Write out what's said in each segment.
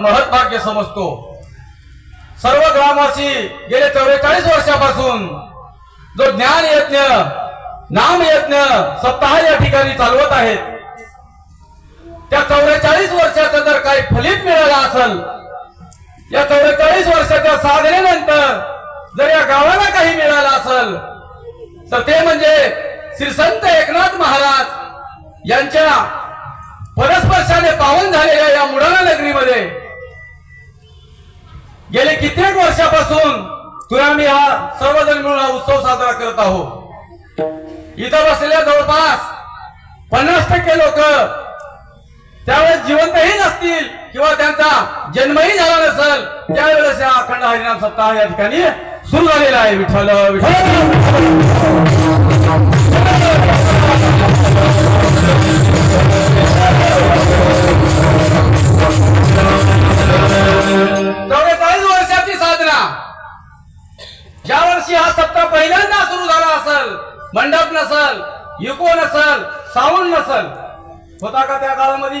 महत्भाग्य समजतो. सर्व ग्रामवासी गेले चौवेचाळीस वर्षापासून जो ज्ञान यज्ञ नाम यज्ञ सप्ताह या ठिकाणी चालवत आहेत त्या चौवेचाळीस वर्षाचं जर काही फलित मिळालं असेल या चौवेचाळीस वर्षाच्या साधनेनंतर जर या गावाला काही मिळालं असेल तर ते म्हणजे श्रीसंत एकनाथ महाराज यांच्या परस्पर्शाने पावन झालेल्या या मुडाना नगरीमध्ये गेले कित्येक वर्षापासून तुला आम्ही हा सर्वजण मिळून हा उत्सव साजरा करत आहोत इथं बसलेल्या जवळपास पन्नास टक्के लोक त्यावेळेस जिवंतही नसतील किंवा त्यांचा जन्मही झाला नसेल त्यावेळेस हा अखंड हरिनाम सप्ताह या ठिकाणी सुरू झालेला आहे. विठ्ठल विठ्ठल. ज्या वर्षी हा सप्ताह पहिल्यांदा सुरू झाला असेल मंडप नसल युको नसल साऊंड नसल होता का त्या काळामध्ये?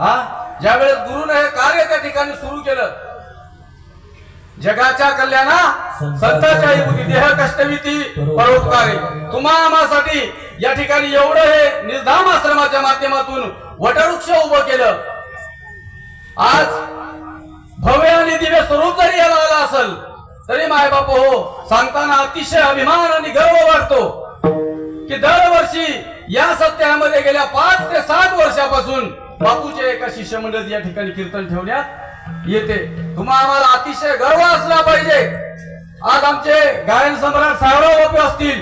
हा? ज्यावेळेस गुरुने हे कार्य त्या ठिकाणी सुरू केलं जगाच्या कल्याणा संतांच्या देह कष्टविती परोपकारी. तुम्हा आम्हासाठी या ठिकाणी एवढं हे निर्धाम आश्रमाच्या माध्यमातून वटवृक्ष उभं केलं. आज भव्य आणि दिव्य स्वरूप जरी याला आलं असेल तरी मायबाप हो. सांगताना अतिशय अभिमान आणि गर्व वाटतो की दरवर्षी या सत्यामध्ये गेल्या पाच ते सात वर्षापासून बापूचे एका शिष्यमंडळ या ठिकाणी कीर्तन ठेवण्यात येते. तुम्हा आम्हाला अतिशय गर्व असला पाहिजे. आज आमचे गायन सम्राट साहेबराव बापू असतील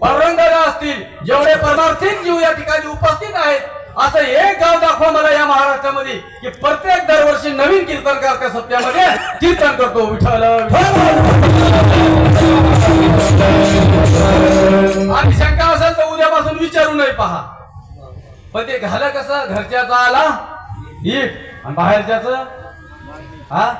पांडुरंगाला असतील जेवढे परमार्थिक जीव या ठिकाणी उपस्थित आहेत असं एक गाव दाखवा मला या महाराष्ट्रामध्ये की प्रत्येक दरवर्षी नवीन कीर्तनकार त्या सत्यामध्ये. कीर्तन करतो विठ्ठल आणि शंका असेल तर उद्यापासून विचारू नये पहा. पण ते घालं कसं? घरच्याचा आला ईट. आणि बाहेरच्याच? हा?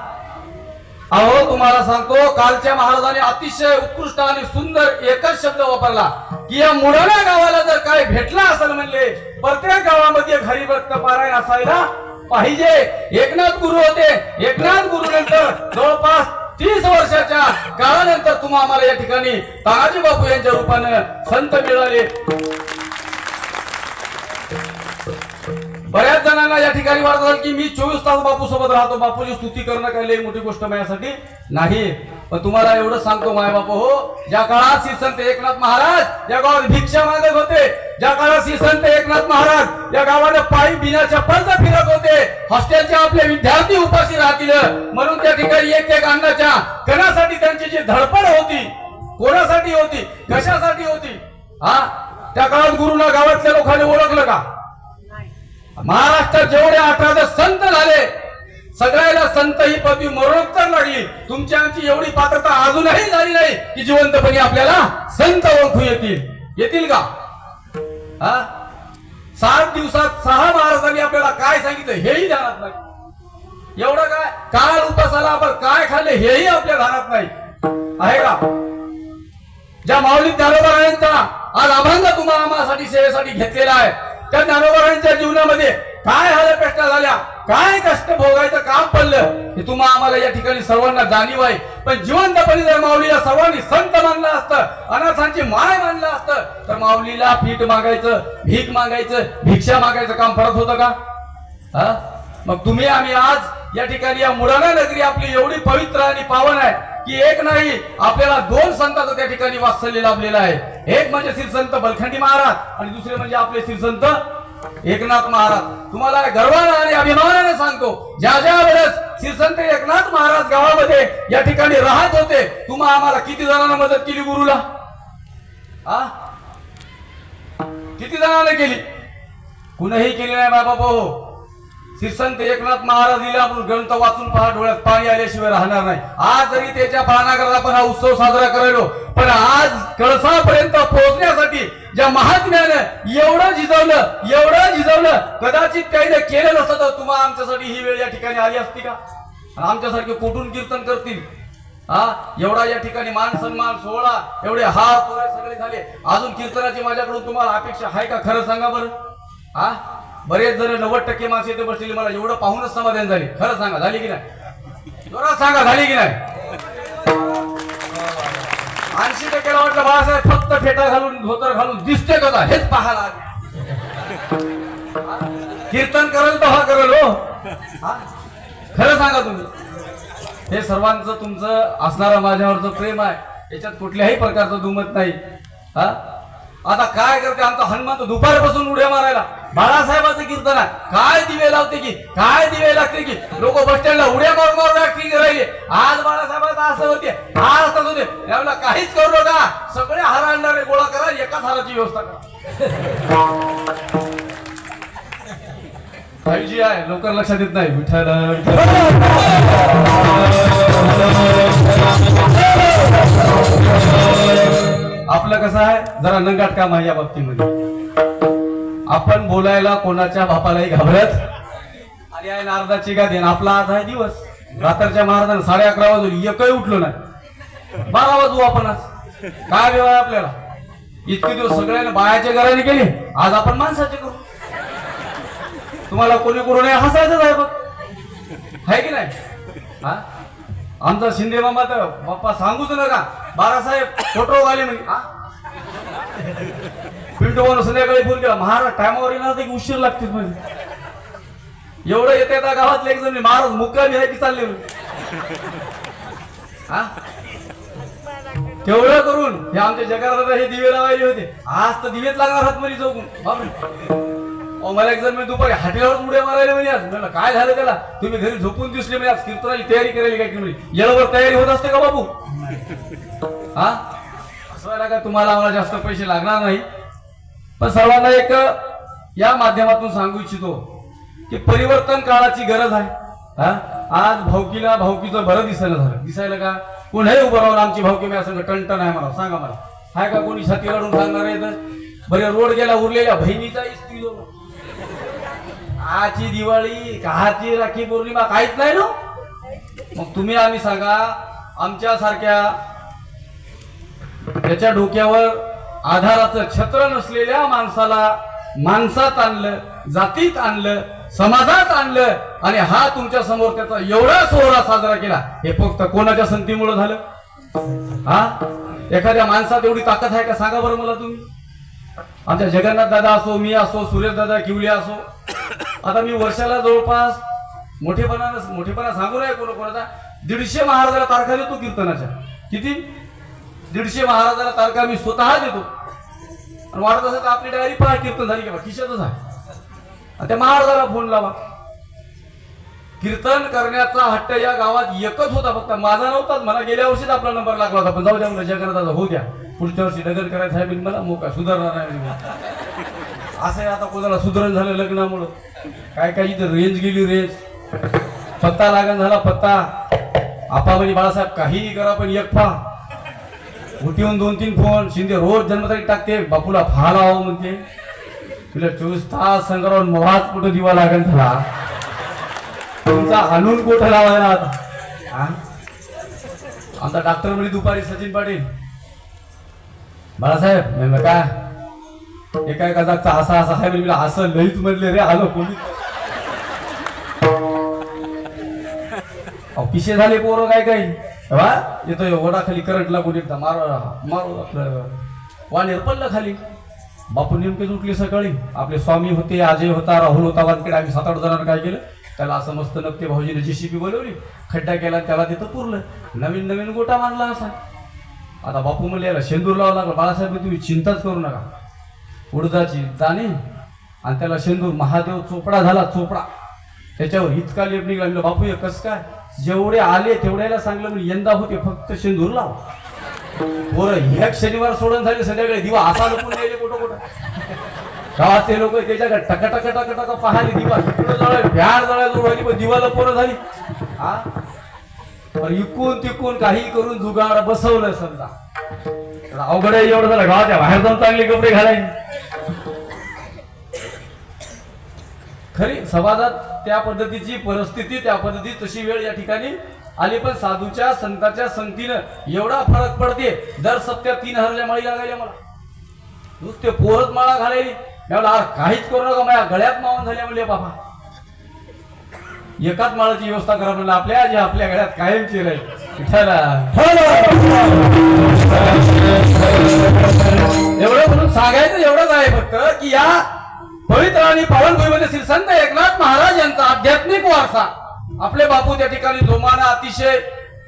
अहो तुम्हाला सांगतो कालच्या महाराजांनी अतिशय उत्कृष्ट आणि सुंदर एकच शब्द वापरला की या मुडाना गावाला जर काय भेटला असेल म्हणले प्रत्येक गावामध्ये हरिभक्त पारायण असायला पाहिजे. एकनाथ गुरु होते. एकनाथ गुरु नंतर जवळपास तीस वर्षाच्या काळानंतर तुम्हाला या ठिकाणी तानाजी बापू यांच्या रूपानं संत मिळाले. बऱ्याच जणांना या ठिकाणी वाटत असेल की मी चोवीस तास बापू सोबत राहतो. बापूची स्तुती करणं काही लई मोठी गोष्ट माझ्यासाठी नाही. पण तुम्हाला एवढं सांगतो माय बापू हो. ज्या काळात श्री संत एकनाथ महाराज या गावात भिक्षा मागत होते ज्या काळात श्री संत एकनाथ महाराज या गावाने पायी बिना चप्पल फिरत होते हॉस्टेलचे आपले विद्यार्थी उपाशी राहतील. म्हणून त्या ठिकाणी एक एक अन्नाच्या कणासाठी त्यांची जी धडपड होती कोणासाठी होती कशासाठी होती हा? त्या काळात गुरुना गावातल्या लोकांनी ओळखलं का? महाराष्ट्रात जेवढे अठरा संत झाले सगळ्याला संत ही पदवी मरणोत्तर लागली. तुमची आमची एवढी पात्रता अजूनही झाली नाही की जिवंतपणे आपल्याला संत ओळखू येतील. येतील का? हा? सात दिवसात सहा महाराजांनी आपल्याला काय सांगितलं हेही ध्यानात नाही. एवढं काय? काल उपासाला आपण काय खाल्ले हेही आपल्या ध्यानात नाही. आहे का? ज्या माऊली ज्ञानोबारायांचा आज अभंग तुम्हा आम्हासाठी सेवेसाठी घेतलेला आहे. त्या ज्ञानोबारायांच्या जीवनामध्ये काय हालपेष्टा झाल्या काय कष्ट भोगायचं काम पडलं हे तुम्हा आम्हाला या ठिकाणी सर्वांना जाणीव आहे. पण जिवंतपणे जर माऊलीला सर्वांनी संत मानलं असतं अनाथांची माय मानलं असतं तर माऊलीला पीठ मागायचं भीक मागायचं भिक्षा मागायचं काम पडत होतं का? हा? मग तुम्ही आम्ही आज या ठिकाणी या मुडाना नगरी आपली एवढी पवित्र आणि पावन आहे की एक नाही आपल्याला दोन संतांचं त्या ठिकाणी वात्सल्य लाभलेलं आहे. एक म्हणजे श्रीसंत बलखंडी महाराज आणि दुसरे म्हणजे आपले श्रीसंत एकनाथ महाराज. तुम्हाला गर्वानं आणि अभिमानाने सांगतो ज्या ज्या वेळेस श्रीसंत एकनाथ महाराज गावामध्ये या ठिकाणी राहत होते तुम्हा आम्हाला किती जणांना मदत केली गुरुला? आ? किती जणांना केली? कुणीही केली नाही बाबा भाऊ. श्री संत एकनाथ महाराज लिहिला आपण ग्रंथ वाचून पहा डोळ्यात पाणी आल्याशिवाय राहणार नाही. आज जरी त्याच्या पाळणागरात आपण हा उत्सव साजरा करायलो पण आज कळसापर्यंत पोहोचण्यासाठी ज्या महात्म्यानं एवढं झिजवलं एवढं झिजवलं कदाचित काही केलं नसतं तर तुम्हाला आमच्यासाठी ही वेळ या ठिकाणी आली असती का? आमच्यासारखे कुठून कीर्तन करतील? हा? एवढा या ठिकाणी मान सन्मान सोहळा एवढे हार तुरे सगळे झाले. अजून कीर्तनाची माझ्याकडून तुम्हाला अपेक्षा आहे का? खरं सांगा बरं. हा? बरेच जण नव्वद टक्के माणसं इथे बसलेली मला एवढं पाहूनच समाधान झाली. खरं सांगा झाली की नाही? जोरात सांगा झाली की नाही? ऐंशी टक्क्याला वाटलं बाळासाहेब फक्त फेटा घालून धोतर घालून दिसते का हेच पाहायला कीर्तन करेल तर हो. हा करेल हो. खरं सांगा तुम्ही. हे सर्वांचं तुमचं असणारं माझ्यावरचं प्रेम आहे याच्यात कुठल्याही प्रकारचं दुमत नाही. हा? आता काय करते आमचा हनुमान तर दुपारपासून उड्या मारायला. बाळासाहेबाचं कीर्तन काय दिवे लावते की? काय दिवे लागते की? लोक बस स्टँडला उड्या मारून मारून ऍक्टिंग राहिले आज बाळासाहेबांचं असं होते. आज तसं होते. यावेळेला काहीच करू नका. सगळे हार आणणारे गोळा करा. एकाच हाराची व्यवस्था करा. फाईव्ह आहे. लवकर लक्षात येत नाही. विठ्ठल विठ्ठल. आपलं कसं आहे? जरा नंगाट काम आहे या बाबतीमध्ये. आपण बोलायला कोणाच्या बापालाही घाबरत आणि आहे नारदाची का देण आपला आज आहे दिवस. रात्रच्या महाराजांना साडे अकरा वाजून एकही उठलो नाही. बारा वाजू आपण आज. काय वेळ आहे आपल्याला? इतके दिवस सगळ्यांना बायाच्या घराने केले आज आपण माणसाचे करू. तुम्हाला कोणी करू नये हसायचंच आहे बघ. आहे की नाही? हा? आमचा शिंदे मामा तर बाप्पा सांगूच नका. बाळासाहेब फोटो आले म्हणजे हा? पिंटू संध्याकाळी फोन केला महाराज टायमावर येणार की उशीर लागतील म्हणजे एवढं येते त्या गावातले एक जण महाराज मुक्कामी आहे की चालले हा? तेवढं करून हे आमच्या जगात हे दिवे लावायचे होते. आज तर दिवेच लागणार हात मध्ये चौकून बापरे मला एक जण मी दुपारी हाटीवर उड्या मारायला म्हणजे आज. म्हणलं काय झालं त्याला? तुम्ही घरी झोपून दिसले म्हणजे आज. कीर्तनाची तयारी करायला काय की म्हणजे तयारी होत असते का बाबू हा? असं का तुम्हाला आम्हाला जास्त पैसे लागणार नाही. पण सर्वांना एक या माध्यमातून सांगू इच्छितो की परिवर्तन काळाची गरज आहे. हा? आज भाऊकीला भाऊकीचं बरं दिसायला झालं. दिसायला का? कोणीही उभं राहून आमची भाऊकी मी असं टणटण आहे मला सांगा मला. हाय का कोणी छाती लाडून सांगणार आहे तर बरे रोड गेला उरलेल्या बहिणीचा इस्त्री जो. आजची दिवाळी काची राखी पौर्णिमा काहीच नाही ना? मग तुम्ही आम्ही सांगा आमच्या सारख्या त्याच्या डोक्यावर आधाराचं छत्र नसलेल्या माणसाला माणसात आणलं जातीत आणलं समाजात आणलं आणि हा तुमच्यासमोर त्याचा एवढा सोहळा साजरा केला हे फक्त कोणाच्या संतीमुळे झालं? हा? एखाद्या माणसात एवढी ताकद आहे का? सांगा बरं मला तुम्ही. आमच्या जगन्नाथ दादा असो मी असो सुरेश दादा किवले असो. आता मी वर्षाला जवळपास मोठेपणा मोठेपणा सांगू नये कोण कोणाचा. दीडशे महाराजाला तारखा देतो कीर्तनाच्या. किती? दीडशे महाराजाला तारखा मी स्वतः देतो. आणि वाटत असेल तर आपली डायरी पहा कीर्तन झाली किंवा खिशातच आहे. आणि त्या महाराजाला फोन लावा. कीर्तन करण्याचा हट्ट या गावात एकच होता फक्त. माझा नव्हताच. मला गेल्या वर्षीच आपला नंबर लागला होता. पण जाऊ द्या मला जगन्नाथाचा होऊ द्या. पुढच्या वर्षी नगर करायचं आहे मला मोका. सुधारणार नाही मी. असं आहे आता कोणाला सुधारण झालं लग्नामुळं. काय काय इथं रेंज गेली रेंज पत्ता लागण झाला पत्ता. आपा म्हणजे बाळासाहेब काहीही करा पण एक पहा उठीहून दोन तीन फोन शिंदे रोज जन्मतारीख टाकते बापूला फा लावा हो म्हणते. तुला चोवीस तास संग्राम मोहात कुठं दिवा लागेल झाला तुमचा आणून कुठं लावायला आता? आमचा डॉक्टर म्हणजे दुपारी सचिन पाटील. बाळासाहेब म्हणलं, काय? एका एका जागचा असा असा आहे म्हणजे असं लईच म्हणले रे आलो कोणी? पिशे झाले पोरं काय काही? बा येतोय ओढाखाली करंट लागून एकदा मारा मारू आपलं. वाणीर पडलं खाली. बापू नेमकेच उठली सकाळी. आपले स्वामी होते अजय होता राहुल होता वानकडे आम्ही सात आठ जणांना काय केलं? त्याला असं मस्त नक्की भाऊजीने जेसीबी बोलवली. खड्डा केला त्याला तिथं पुरलं. नवीन नवीन गोटा मानला असा. आता बापू म्हणले याला शेंदूर लावा लागला. बाळासाहेब तुम्ही चिंताच करू नका. उडदाची दाणे आणि त्याला शेंदूर महादेव चोपडा झाला चोपडा. त्याच्यावर इतका लेप निघाला. बापू हे कस काय? जेवढे आले तेवढ्याला सांगलं मी यंदा होते फक्त शेंदूर लाव. पोरं एक शनिवार सोडून झाले संध्याकाळी दिवा असा लपून गेले कुठं कुठं. गावातले लोक त्याच्याकडे टका टका टका टका पाहिले दिवा. इकडं जळ भ्याड जळायला जोड झाली पण दिवाला पोरं झाली. हा इकून तिकून काही करून जुगाड बसवलं समजा. अवघड एवढं झालं. गावाच्या बाहेर जाऊन चांगले कपडे घालायचे. खरी समाजात त्या पद्धतीची परिस्थिती त्या पद्धतीची तशी वेळ या ठिकाणी आली. पण साधूच्या संताच्या संगतीनं एवढा फरक पडते. दर सप्त्या तीन हजारच्या माळी लागायला मला. नुसते पोहत माळा घालायली. काहीच करू नका माझ्या गळ्यात मावून झाल्या म्हणले बाबा. एकाच माळाची व्यवस्था करा म्हणलं आपल्या जे आपल्या गळ्यात कायमची राहील. एवढं म्हणून सांगायचं एवढंच आहे फक्त की या पवित्र आणि पावनभूमीमध्ये श्री संत एकनाथ महाराज यांचा आध्यात्मिक वारसा. आपले बापू त्या ठिकाणी जोमानं अतिशय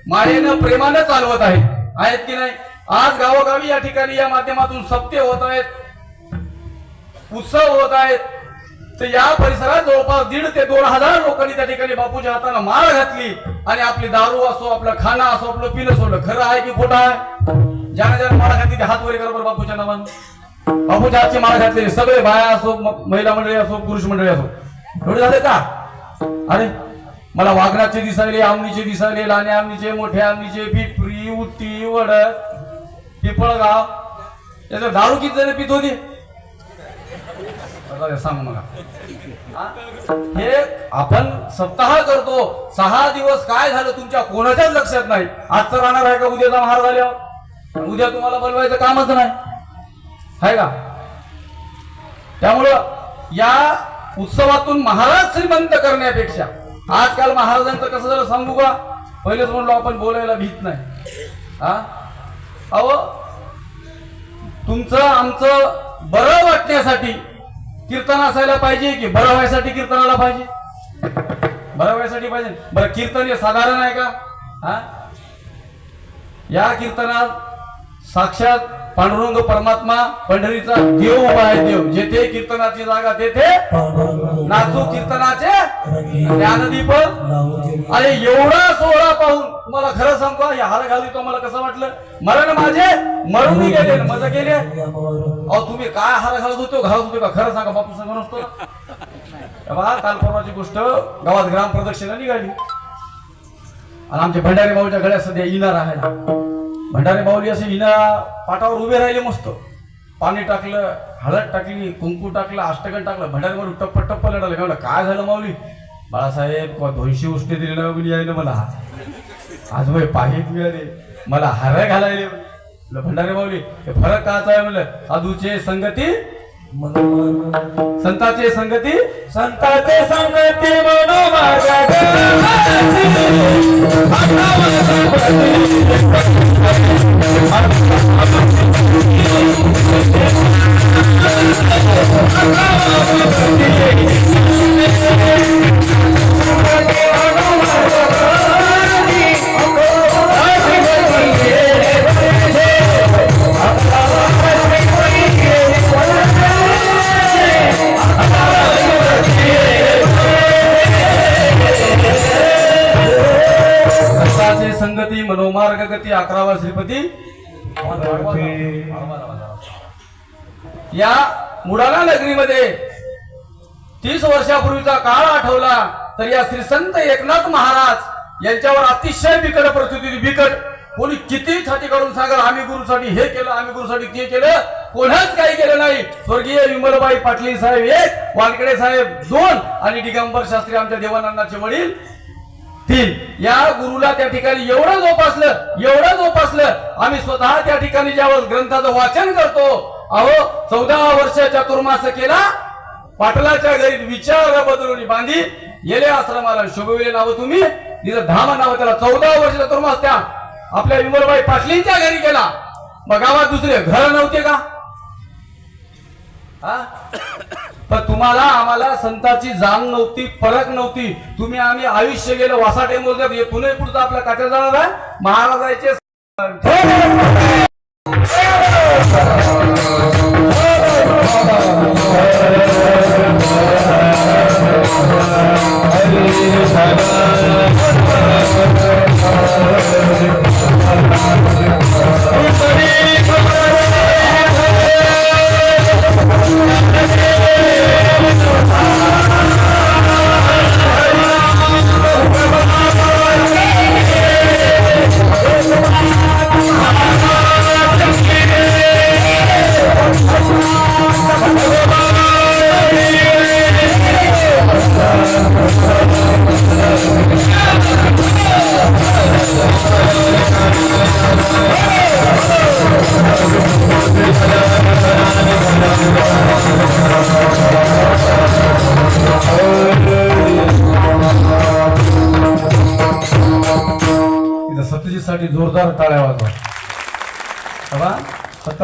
मायेनं प्रेमानं चालवत आहेत. आहेत की नाही? आज गावोगावी या ठिकाणी या माध्यमातून सप्ते होत आहेत उत्सव होत आहेत. तर या परिसरात जवळपास दीड ते दोन हजार लोकांनी त्या ठिकाणी बापूच्या हाताला माळ घातली आणि आपली दारू असो आपलं खाणं असो आपलं पिणं सोडलं. खरं आहे की खोटं आहे? ज्याने ज्याने माळ घातली ते हात वगैरे करा बापूच्या नावानं. बापूच्या आजची माळ घातली सगळे बाया असो महिला मंडळी असो पुरुष मंडळी असो. एवढे झाले का? अरे मला वाघनाचे दिसायले आमणीचे दिसायले लाने आमणीचे मोठे आमणीचे पिपरी उट्टी वड पिपळगाव. त्याचं दारू किती जण पित होती सांग मला. हे? आपण सप्ताह करतो. सहा दिवस काय झालं तुमच्या कोणाच्याच लक्षात नाही. आजचं राहणार आहे का उद्याचा महार झाल्यावर उद्या तुम्हाला बनवायचं कामच नाही. आहे का त्यामुळं या उत्सवातून महाराज श्रीमंत करण्यापेक्षा आजकाल महाराजांचं कसं झालं सांगू का? पहिलेच म्हणलो आपण बोलायला भीत नाही. हा? अहो तुमचं आमचं बरं वाटण्यासाठी कीर्तन असायला पाहिजे की बरं व्हायसाठी कीर्तनाला पाहिजे? बरं व्हायसाठी पाहिजे. बरं कीर्तन हे साधारण आहे का? हा? या कीर्तनात साक्षात पांडुरंग परमात्मा पंढरीचा देव उभा आहे देव. जेथे कीर्तनाची जागा तेथे नाचू कीर्तनाचे ज्ञानदीप. अरे एवढा सोहळा पाहून तुम्हाला खरं सांगतो हे हार घालू तुम्हाला मला कसं वाटलं? मरण माझे मरून गेले मजा केले अहो तुम्ही काय हार घालत होतो हो? घालत होतो का? खरं सांगा बापू सांगा नसतो काल परवाची गोष्ट गावात ग्राम प्रदक्षिणा निघाली. आणि आमच्या भंडारी भाऊच्या गळ्यात सध्या येणार आहे. भंडारी भाऊली असे इना पाटावर उभे राहिले मस्त. पाणी टाकलं हळद टाकली कुंकू टाकलं अष्टगण टाकलं भंडारी भाऊ टप्प टप्प लढाले म्हणलं काय झालं माऊली? बाळासाहेब दोनशे उष्टे दिले ना कोणी आहे ना मला. आज वय पाहित मिळाले मला हार घालायले म्हणलं, भंडारी माऊली हे फरक काचा आहे? म्हणलं साधूचे संगती संताचे संगती संताचे संगती म्हणू माझ्या संताचे या मुडाला नगरीमध्ये तीस वर्षापूर्वीचा काळ आठवला तर या श्री संत एकनाथ महाराज यांच्यावर अतिशय बिकट परिस्थिती बिकट. कोणी किती छाती काढून सांगाल आम्ही गुरुसाठी हे केलं आम्ही गुरुसाठी ते केलं. कोणाच काही केलं नाही. स्वर्गीय विमलबाई पाटील साहेब एक वानकडे साहेब दोन आणि दिगंबर शास्त्री आमच्या देवानंदाचे वडील तीन. या गुरुला त्या ठिकाणी एवढं जोपासलं एवढं जोपासलं. आम्ही स्वतः त्या ठिकाणी ज्यावेळेस ग्रंथाचं वाचन करतो अहो चौदा वर्ष चतुर्मास केला पाटलाच्या घरी विचार बदलून बांधी येले आश्रमाला. शोभविले नाव तुम्ही? तिचं धाम नाव त्याला. चौदा वर्ष चतुर्मास त्या आपल्या विमलबाई पाटलींच्या घरी गेला. मग गावात दुसरे घर नव्हते का? हा? पण तुम्हाला आम्हाला संताची जाण नव्हती फरक नव्हती. तुम्ही आम्ही आयुष्य गेलं वासाटे मोजत. पुणे पुढचा आपला काट्या जाणार आहे महाराजाचे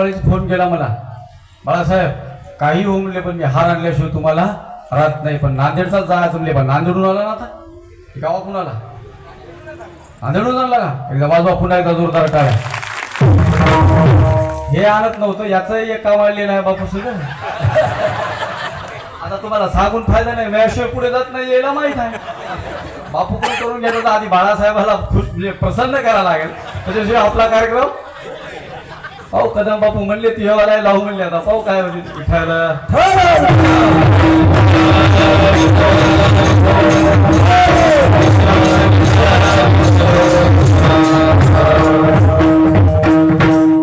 सकाळीच फोन केला मला. बाळासाहेब काही होऊ म्हणले पण मी हार आणल्याशिवाय तुम्हाला राहत नाही. पण नांदेडचाच जायचं म्हणले पण नांदेडून आला ना आता? गावातून आला? नांदेडून आणला का? एकदा वाजवा पुन्हा एकदा जोरदार टाळा हे आणत नव्हतं. याचंही एक काम आलेलं आहे बापू सगळं आता तुम्हाला सांगून फायदा नाही. वेळाशिवाय पुढे जात नाही. यायला माहीत आहे. बापू पण करून घ्यायचं तर आधी बाळासाहेबाला खुश म्हणजे प्रसन्न करायला लागेल. त्याच्याशिवाय आपला कार्यक्रम पाहू कदम बापू म्हणले ती हेवाला लावू म्हणले आता. पाहू काय म्हणजे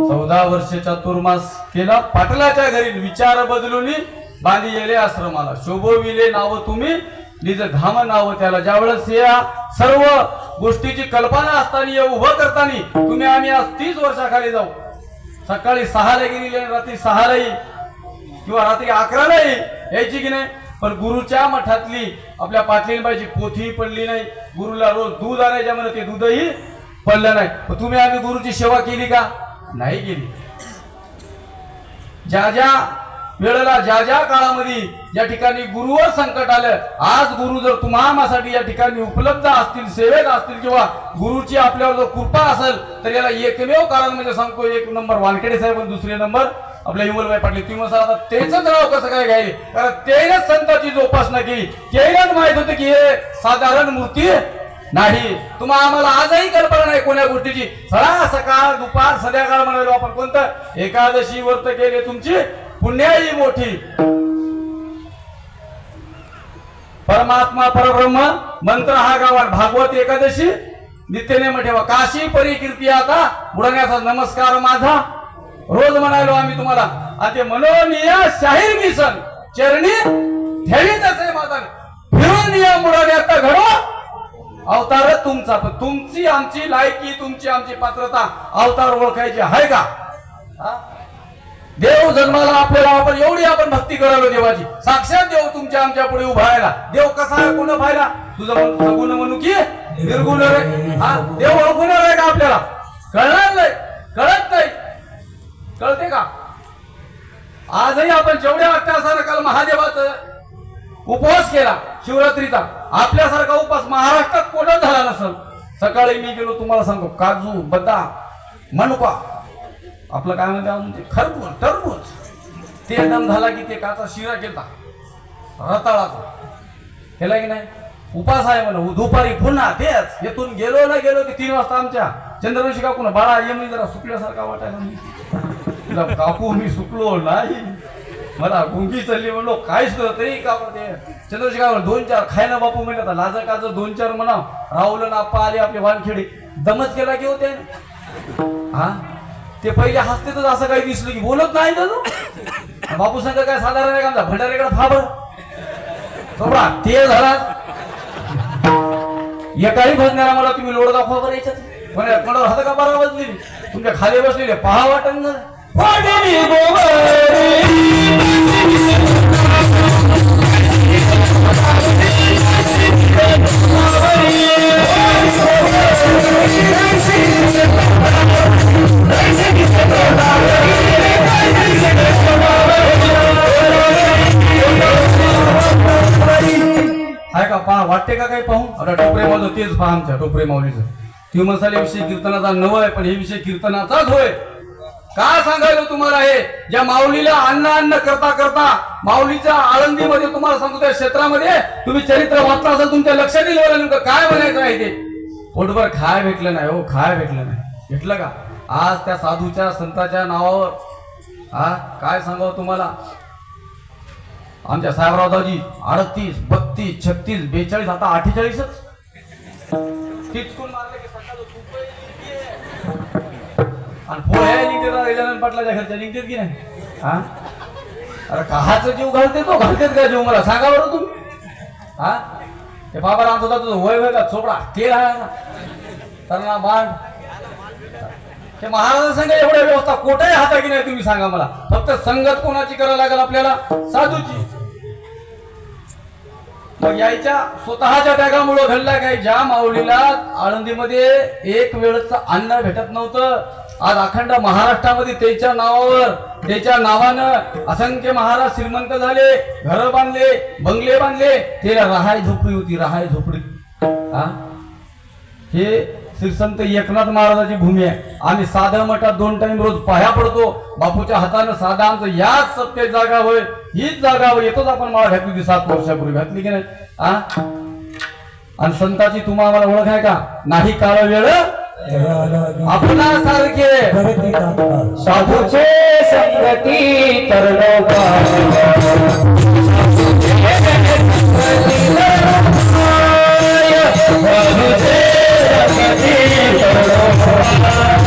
चौदा वर्षाचा तुरमास केला. पाटलाच्या घरी विचार बदलून बांधी गेले आश्रमाला. शोभविले नाव तुम्ही निज घाम नाव त्याला. ज्यावेळेस या सर्व गोष्टीची कल्पना असताना उभं करताना तुम्ही आम्ही आज तीस वर्षाखाली जाऊ. सकाळी सहाला गेली रात्री सहालाही किंवा रात्री अकरालाही यायची की नाही? पण गुरुच्या मठातली आपल्या पाटलीनबाईची पोथी पडली नाही. गुरुला रोज दूध आणायच्या म्हणत ते दूधही पडलं नाही. तुम्ही आम्ही गुरुची सेवा केली का? नाही केली. ज्या ज्या वेळेला ज्या ज्या काळामध्ये या ठिकाणी गुरुवर संकट आलं आज गुरु जर तुम्हाला या ठिकाणी उपलब्ध असतील सेवेत असतील किंवा गुरुची आपल्यावर जर कृपा असेल तर याला एकमेव कारण म्हणजे सांगतो एक नंबर वानखेडे साहेब आणि दुसरे नंबर आपल्या युवलबाई पाटील. तुम्ही म्हणाल आता तेच नाव कसं काय घ्यायला कारण तेनच संतांची जोपासना केली. तेनच माहीत होतं की हे साधारण मूर्ती नाही. तुम्हाला आम्हाला आजही कल्पना नाही कोण्या गोष्टीची. सळा सकाळ दुपार संध्याकाळ म्हणालो आपण कोणतं? एकादशी व्रत केले तुमची. पुण्याही मोठी. परमात्मा परब्रह्म मंत्र हा गावात भागवत एकादशी नित्यनेम ठेवा. काशी परिकीर्ती आता बुडण्याचा नमस्कार माझा. रोज म्हणालो आम्ही तुम्हाला आणि ते मनोनिया शाहीर किसन चरणी ठेवीत असे माझा फिरून नियम बुडवण्याचा घडो. अवतार तुमचा पण तुमची आमची लायकी तुमची आमची पात्रता अवतार ओळखायची आहे का? हा? देव जन्माला आपल्याला आपण एवढी आपण भक्ती करालो देवाची. साक्षात देव तुमच्या आमच्या पुढे उभा राहिला. देव कसा आहे कोण पाहिला? तुझं मन सगुण म्हणू की निर्गुण रे. हा देव ओळखून आहे का आपल्याला? कळणार नाही. कळत नाही. कळते का? आजही आपण जेवढ्या अत्याचार काल महादेवाचं उपवास केला शिवरात्रीचा आपल्यासारखा उपवास महाराष्ट्रात कोणच झाला नसल? सकाळी मी गेलो तुम्हाला सांगतो काजू बदाम मनुका आपलं काय म्हणते ते खरबूज टरबूज. ते एकदम झाला की ते काचा शिरा केला रताळाचा. केला की नाही? उपास आहे म्हणा दुपारी पुन्हा तेच येथून गेलो ना गेलो की तीन वाजता आमच्या चंद्रवंशी काकू ना बाळा ये मी जरा सुकल्यासारखा वाटायला काकू मी सुकलो नाही. मला गुंगी चालली. म्हणलो काहीच नव्हतं तरी का ते? चंद्रवंशी काकू दोन चार खायला बापू म्हणले आता लाजा काज दोन चार म्हणा राहुल ना आप्पा आले आपले वानखेडे. दमच केला की होते? हा? ते पहिले हसतेच असं काही दिसलं की बोलत नाही ना तो. आणि बापू संघ काय साधारण आहे का भंडारेकडे फाबर थोडा ते झाला. एकाही भजण्याला मला तुम्ही लोड दाखवा बरं याच्यात. म्हणे कोणावर हात का बारा बसली तुमच्या खाली बसलेले पहा वाटण ना. का काही पाहू? आता टोपरे मावलं तेच पहा आमच्या टोपरे माऊलीचं. ती मसाले विषय कीर्तनाचा नव आहे पण हे विषय कीर्तनाचाच होय. का सांगायलो तुम्हाला हे? ज्या माऊलीला अन्न अन्न करता करता माऊलीच्या आळंदीमध्ये तुम्हाला सांगतो त्या क्षेत्रामध्ये तुम्ही चरित्र वाचलं असेल तुमच्या लक्षात येईल बरं नेमकं काय म्हणायचं आहे ते. पोटभर खाय भेटलं नाही हो खाय भेटलं नाही. भेटलं का? आज त्या साधूच्या संताच्या नावावर हा काय सांगावं तुम्हाला? आमच्या साहेबराव दाजी अडतीस बत्तीस छत्तीस बेचाळीस आता अठ्ठेचाळीसच. किचकून मारले की आणि पोळ्या निघते ना गजानन पाटलाच्या घरच्या निघतात की नाही? हा? अरे काहाचा जीव घालते तो? घालतेच का जीव? मला सांगा बरं तुम्ही. हा? ते बाबा राम होता तुझं वय वय का? चोपडा ते राहा त्यांना बाण ते महाराजांसंग एवढ्या व्यवस्था कोठेही हाता की नाही तुम्ही सांगा मला. फक्त संगत कोणाची करायला लागेल आपल्याला? साधूची यायच्या स्वतःच्या त्यागामुळं घडला काय? ज्या माऊलीला आळंदीमध्ये एक वेळच अन्न भेटत नव्हतं आज अखंड महाराष्ट्रामध्ये त्याच्या नावावर त्याच्या नावानं असंख्य महाराज श्रीमंत झाले घर बांधले बंगले बांधले ते राहाय झोपडी होती राहाय झोपडी. हा? हे श्रीसंत एकनाथ महाराजाची भूमी आहे. आम्ही साध्या मठात दोन टाइम रोज पाया पडतो. बापूच्या हातानं साधा आमचं याच सत्य जागा होय हीच जागा होय येतोच आपण मला घातली होती सात वर्षापूर्वी. घातली की नाही? आणि संताची तुम्हाला आम्हाला ओळख आहे का? नाही काळ वेळ आपणासारखे साधूचे संगती तरलो माऊलीने सांगितलं